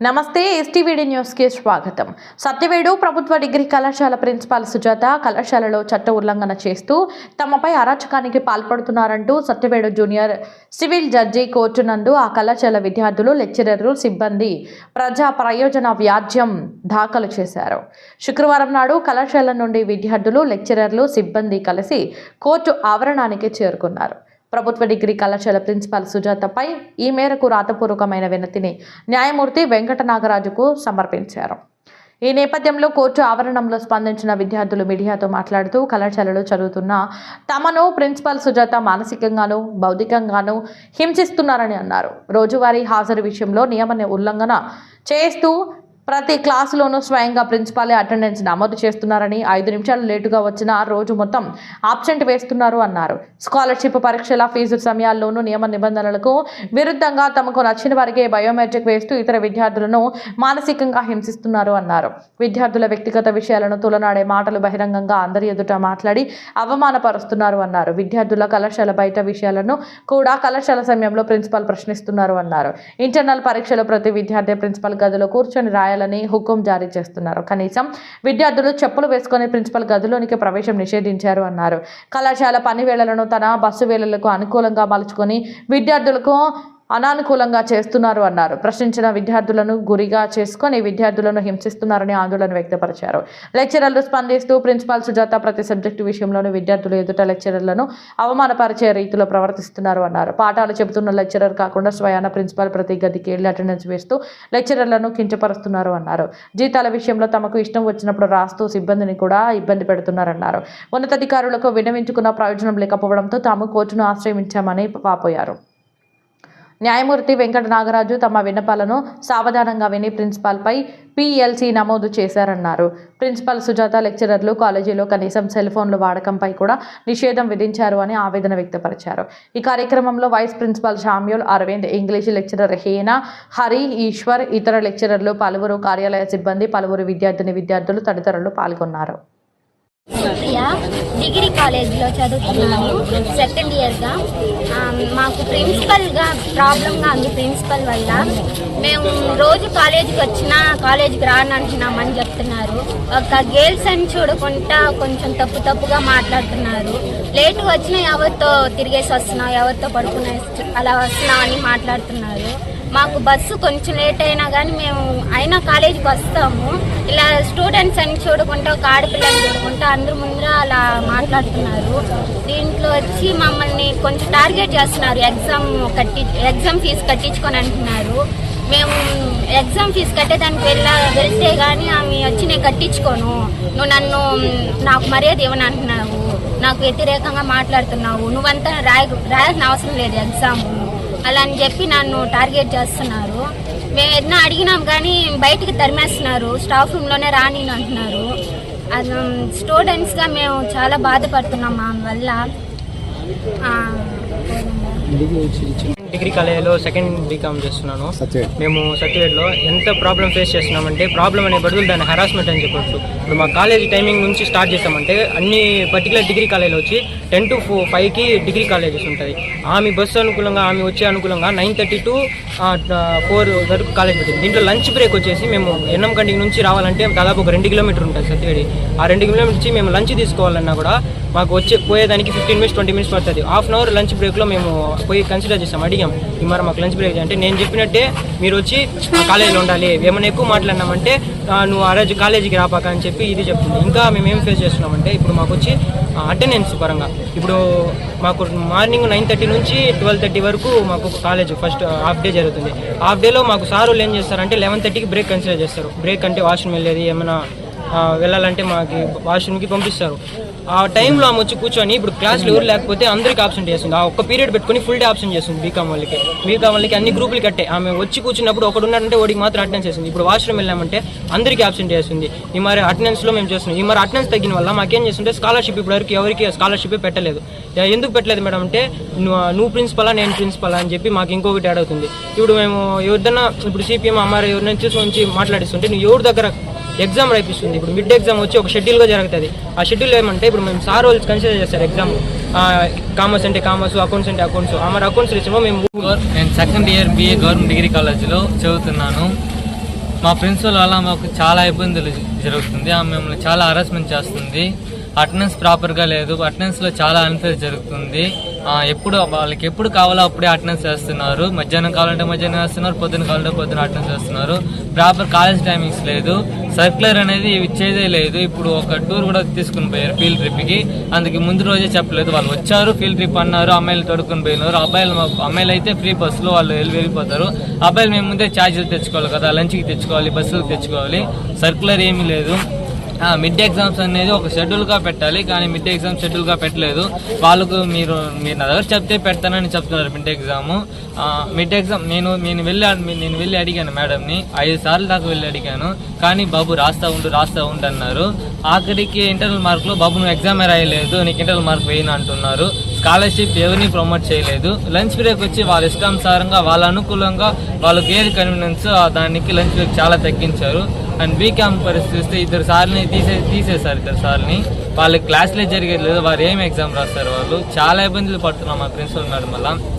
నమస్తే ఎస్టీవీడీ న్యూస్కి స్వాగతం. సత్యవేడు ప్రభుత్వ డిగ్రీ కళాశాల ప్రిన్సిపాల్ సుజాత కళాశాలలో చట్ట ఉల్లంఘన చేస్తూ తమపై అరాచకానికి పాల్పడుతున్నారంటూ Satyavedu junior civil judge court నందు ఆ కళాశాల విద్యార్థులు లెక్చరర్లు సిబ్బంది ప్రజా ప్రయోజన వ్యాజ్యం దాఖలు చేశారు. శుక్రవారం నాడు కళాశాల నుండి విద్యార్థులు లెక్చరర్లు సిబ్బంది కలిసి కోర్టు ఆవరణానికి చేరుకున్నారు. ప్రభుత్వ డిగ్రీ కళాశాల ప్రిన్సిపాల్ సుజాతపై ఈ మేరకు రాతపూర్వకమైన వినతిని న్యాయమూర్తి వెంకట నాగరాజుకు సమర్పించారు. ఈ నేపథ్యంలో కోర్టు ఆవరణంలో స్పందించిన విద్యార్థులు మీడియాతో మాట్లాడుతూ కళాశాలలో చదువుతున్న తమను ప్రిన్సిపాల్ సుజాత మానసికంగాను భౌతికంగాను హింసిస్తున్నారని అన్నారు. రోజువారీ హాజరు విషయంలో నియమ ఉల్లంఘన చేస్తూ ప్రతి క్లాసులోనూ స్వయంగా ప్రిన్సిపాలే అటెండెన్స్ నమోదు చేస్తున్నారని ఐదు నిమిషాలు లేటుగా వచ్చిన రోజు మొత్తం ఆబ్సెంట్ వేస్తున్నారు అన్నారు. స్కాలర్షిప్ పరీక్షల ఫీజు సమయాల్లోనూ నియమ నిబంధనలకు విరుద్ధంగా తమకు నచ్చిన వారికి బయోమెట్రిక్ వేస్తూ ఇతర విద్యార్థులను మానసికంగా హింసిస్తున్నారు అన్నారు. విద్యార్థుల వ్యక్తిగత విషయాలను తులనాడే మాటలు బహిరంగంగా అందరి ఎదుట మాట్లాడి అవమానపరుస్తున్నారు అన్నారు. విద్యార్థుల కళాశాల బయట విషయాలను కూడా కళాశాల సమయంలో ప్రిన్సిపాల్ ప్రశ్నిస్తున్నారు అన్నారు. ఇంటర్నల్ పరీక్షలో ప్రతి విద్యార్థి ప్రిన్సిపాల్ గదిలో కూర్చొని రాయాలి చేయాలని హుకుం జారీ చేస్తున్నారు. కనీసం విద్యార్థులు చెప్పులు వేసుకొని ప్రిన్సిపల్ గదిలోనికి ప్రవేశం నిషేధించారు అన్నారు. కళాశాల పని వేళలను తన బస్సు వేళలకు అనుకూలంగా మలుచుకొని విద్యార్థులకు అనానుకూలంగా చేస్తున్నారు అన్నారు. ప్రశ్నించిన విద్యార్థులను గురిగా చేసుకొని విద్యార్థులను హింసిస్తున్నారని ఆందోళన వ్యక్తపరిచారు. లెక్చరర్లు స్పందిస్తూ ప్రిన్సిపాల్ సుజాత ప్రతి సబ్జెక్టు విషయంలోనూ విద్యార్థులు ఎదుట లెక్చరర్లను అవమానపరిచే రీతిలో ప్రవర్తిస్తున్నారు అన్నారు. పాఠాలు చెబుతున్న లెక్చరర్ కాకుండా స్వయాన ప్రిన్సిపాల్ ప్రతి గదికి వెళ్ళి అటెండెన్స్ వేస్తూ లెక్చరర్లను కించపరుస్తున్నారు అన్నారు. జీతాల విషయంలో తమకు ఇష్టం వచ్చినప్పుడు రాస్తూ సిబ్బందిని కూడా ఇబ్బంది పెడుతున్నారన్నారు. ఉన్నతాధికారులకు వినవించుకున్న ప్రయోజనం లేకపోవడంతో తాము కోర్టును ఆశ్రయించామని వాపోయారు. న్యాయమూర్తి వెంకట నాగరాజు తమ విన్నపాలను సావధానంగా విని ప్రిన్సిపాల్పై పిఎల్సి నమోదు చేశారన్నారు. ప్రిన్సిపల్ సుజాత లెక్చరర్లు కాలేజీలో కనీసం సెల్ ఫోన్లు వాడకంపై కూడా నిషేధం విధించారు అని ఆవేదన వ్యక్తపరిచారు. ఈ కార్యక్రమంలో vice principal Samuel Aravind English lecturer Hena Hari Eshwar ఇతర లెక్చరర్లు పలువురు కార్యాలయ సిబ్బంది పలువురు విద్యార్థిని విద్యార్థులు తదితరులు పాల్గొన్నారు. డిగ్రీ కాలేజ్లో చదువుతున్నాను సెకండ్ ఇయర్గా. మాకు ప్రిన్సిపల్గా ప్రాబ్లంగా ఉంది ప్రిన్సిపల్ వల్ల. మేము రోజు కాలేజీకి వచ్చినా కాలేజీకి రానంటున్నామని చెప్తున్నారు. ఒక గేల్స్ అని చూడకుండా కొంచెం తప్పు తప్పుగా మాట్లాడుతున్నారు. లేటుగా వచ్చినా ఎవరితో తిరిగేసి వస్తున్నావు ఎవరితో పడుకునే అలా వస్తున్నావు అని మాట్లాడుతున్నారు. మాకు బస్సు కొంచెం లేట్ అయినా కానీ మేము అయినా కాలేజీకి వస్తాము. ఇలా స్టూడెంట్స్ అని చూడకుండా ఒక ఆడపిల్లని చూడకుండా అందరి ముందర అలా మాట్లాడుతున్నారు. దీంట్లో వచ్చి మమ్మల్ని కొంచెం టార్గెట్ చేస్తున్నారు. ఎగ్జామ్ కట్టి ఎగ్జామ్ ఫీజు కట్టించుకొని అంటున్నారు. మేము ఎగ్జామ్ ఫీజు కట్టేదానికి వెళ్ళా వెళ్తే కానీ ఆమె వచ్చి నేను కట్టించుకోను. నువ్వు నన్ను నాకు మర్యాద ఇవ్వను అంటున్నావు. నాకు వ్యతిరేకంగా మాట్లాడుతున్నావు. నువ్వంతా రాయ రాయాల్సిన అవసరం లేదు ఎగ్జామ్. అలా అని చెప్పి నన్ను టార్గెట్ చేస్తున్నారు. మేము ఎన్నో అడిగినాం కానీ బయటికి తరిమేస్తున్నారు. స్టాఫ్ రూమ్లోనే రాని అంటున్నారు. స్టూడెంట్స్గా మేము చాలా బాధపడుతున్నాం మా వల్ల. డిగ్రీ కాలేజీలో సెకండ్ బీకామ్ చేస్తున్నాను. మేము సర్టిఫికేట్లో ఎంత ప్రాబ్లం ఫేస్ చేస్తున్నామంటే ప్రాబ్లం అనే బదులు దాన్ని హరాస్మెంట్ అని చెప్పొచ్చు. ఇప్పుడు మా కాలేజ్ టైమింగ్ నుంచి స్టార్ట్ చేసామంటే అన్ని పర్టికులర్ డిగ్రీ కాలేజీలో వచ్చి టెన్ టు ఫైవ్కి డిగ్రీ కాలేజెస్ ఉంటుంది ఆమె బస్సు అనుకూలంగా ఆమె వచ్చే అనుకూలంగా నైన్ థర్టీ టు ఫోర్ వరకు కాలేజ్ పెట్టింది దీంట్లో లంచ్ బ్రేక్ వచ్చేసి మేము ఎన్నం కంటికి నుంచి రావాలంటే దాదాపు ఒక రెండు కిలోమీటర్ ఉంటుంది సత్యవేడి ఆ రెండు కిలోమీటర్ నుంచి మేము లంచ్ తీసుకోవాలన్నా కూడా మాకు వచ్చే పోయేదానికి ఫిఫ్టీన్ మినిట్స్ ట్వంటీ మినిట్స్ పడుతుంది. హాఫ్ అన్ అవర్ లంచ్ బ్రేక్లో మేము పోయి కన్సిడర్ చేసాం అడిగాం ఈ మరి మాకు లంచ్ బ్రేక్ అంటే నేను చెప్పినట్టే మీరు వచ్చి కాలేజీలో ఉండాలి. ఏమైనా ఎక్కువ మాట్లాడినామంటే నువ్వు ఆ రోజు కాలేజీకి రాపాక అని చెప్పి ఇది చెప్తుంది. ఇంకా మేము ఏం ఫేస్ చేస్తున్నామంటే ఇప్పుడు మాకు వచ్చి అటెండెన్స్ పరంగా. ఇప్పుడు మాకు మార్నింగ్ నైన్ థర్టీ నుంచి ట్వెల్వ్ థర్టీ వరకు మాకు కాలేజ్ ఫస్ట్ హాఫ్ డే జరుగుతుంది. హాఫ్ డేలో మాకు సార్ ఏం చేస్తారంటే లెవెన్ థర్టీకి బ్రేక్ కన్సిడర్ చేస్తారు. బ్రేక్ అంటే వాష్రూమ్ వెళ్ళేది ఏమైనా వెళ్ళాలంటే మాకు వాష్రూమ్కి పంపిస్తారు. ఆ టైంలో ఆమె వచ్చి కూర్చొని ఇప్పుడు క్లాస్లో ఎవరు లేకపోతే అందరికీ ఆప్షన్ చేస్తుంది. ఆ ఒక్క పీరియడ్ పెట్టుకుని ఫుల్ డే ఆప్షన్ చేస్తుంది బీకామ్ వాళ్ళకి. బీకామ్ వాళ్ళకి అన్ని గ్రూపులు కట్టే. ఆమె వచ్చి కూర్చున్నప్పుడు ఒకడు ఉన్నాడంటే ఒకటి మాత్రం అటెండెన్స్ చేస్తుంది ఇప్పుడు వాష్రూమ్ వెళ్ళామంటే అందరికీ ఆప్షన్ చేస్తుంది. ఈ మరి అటెండెన్స్లో మేము చేస్తున్నాం. ఈ మరి అటెండెన్స్ తగ్గిన వల్ల మాకేం చేస్తుంటే స్కాలర్షిప్ ఇప్పుడు వరకు ఎవరికి స్కాలర్షిప్ పెట్టలేదు. ఎందుకు పెట్టలేదు మేడం అంటే నువ్వు ప్రిన్సిపలా నేను ప్రిన్సిపలా అని చెప్పి మాకు ఇంకొకటి యాడ్ అవుతుంది. ఇప్పుడు మేము ఎవరిదన్నా ఇప్పుడు సిపిఎం అమ్మారు ఎవరినైనా తీసుకొని మాట్లాడిస్తుంటే నువ్వు ఎవరి దగ్గర ఎగ్జామ్ రాయిపిస్తుంది. ఇప్పుడు మిడ్ ఎగ్జామ్ వచ్చి ఒక షెడ్యూల్గా జరుగుతుంది. ఆ షెడ్యూల్ ఏమంటే ఇప్పుడు మేము సార్ వాళ్ళు కన్సిడర్ చేస్తారు ఎగ్జామ్. కామర్స్ అంటే కామర్స్ అకౌంట్స్ అంటే అకౌంట్స్. ఆ మరి అకౌంట్స్ ఇచ్చినా మేము నేను second year BA government degree కాలేజీలో చదువుతున్నాను. మా ప్రిన్సిపల్ వల్ల మాకు చాలా ఇబ్బందులు జరుగుతుంది. ఆమె మిమ్మల్ని చాలా హరాస్మెంట్ చేస్తుంది. అటెండెన్స్ ప్రాపర్గా లేదు. అటెండెన్స్లో చాలా అన్ఫేర్ జరుగుతుంది. ఎప్పుడు వాళ్ళకి ఎప్పుడు కావాలో అప్పుడే అటెండెన్స్ వేస్తున్నారు. మధ్యాహ్నం కావాలంటే మధ్యాహ్నం వేస్తున్నారు పొద్దున కావాలంటే పొద్దున అటెండెన్స్ వేస్తున్నారు. ప్రాపర్ కాలేజ్ టైమింగ్స్ లేదు. సర్క్యులర్ అనేది ఇచ్చేదే లేదు. ఇప్పుడు ఒక టూర్ కూడా తీసుకుని పోయారు ఫీల్డ్ ట్రిప్కి అందుకే ముందు రోజే చెప్పలేదు. వాళ్ళు వచ్చారు ఫీల్డ్ ట్రిప్ అన్నారు అమ్మాయిలు తొడుకుని పోయినారు. అబ్బాయిలు అమ్మాయిలు అయితే ఫ్రీ బస్సులో వాళ్ళు వెళ్ళి వెళ్ళిపోతారు. అబ్బాయిలు మేము ముందే ఛార్జీలు తెచ్చుకోవాలి కదా లంచ్కి తెచ్చుకోవాలి బస్సులకు తెచ్చుకోవాలి. సర్క్యులర్ ఏమీ లేదు. మిడ్ ఎగ్జామ్స్ అనేది ఒక షెడ్యూల్గా పెట్టాలి కానీ మిడ్ ఎగ్జామ్ షెడ్యూల్గా పెట్టలేదు. వాళ్ళకు మీరు మీరు నా దగ్గర చెప్తే పెడతానని చెప్తున్నారు మిడ్ ఎగ్జామ్ మిడ్ ఎగ్జామ్ నేను నేను వెళ్ళి నేను వెళ్ళి అడిగాను మేడంని. ఐదు సార్లు దాకా వెళ్ళి అడిగాను. కానీ బాబు రాస్తా ఉండు రాస్తా ఉండు అన్నారు. ఆఖరికి ఇంటర్నల్ మార్కులు బాబు నువ్వు ఎగ్జామ్ రాయలేదు నీకు ఇంటర్నల్ మార్క్ వేయను అంటున్నారు. స్కాలర్షిప్ ఎవరిని ప్రమోట్ చేయలేదు. లంచ్ బ్రేక్ వచ్చి వాళ్ళ ఇష్టానుసారంగా వాళ్ళ అనుకూలంగా వాళ్ళకి ఏది కన్వీనియన్స్ దానికి లంచ్ బ్రేక్ చాలా తగ్గించారు. అండ్ బీకామ్ పరిస్థితి చూస్తే ఇద్దరు సార్ని తీసే తీసేశారు ఇద్దరు సార్ని. వాళ్ళకి క్లాస్లే జరిగేది లేదు. వారు ఏం ఎగ్జామ్ రాస్తారు వాళ్ళు? చాలా ఇబ్బందులు పడుతున్నాం. మా ప్రిన్సిపల్ మేడం వల్ల.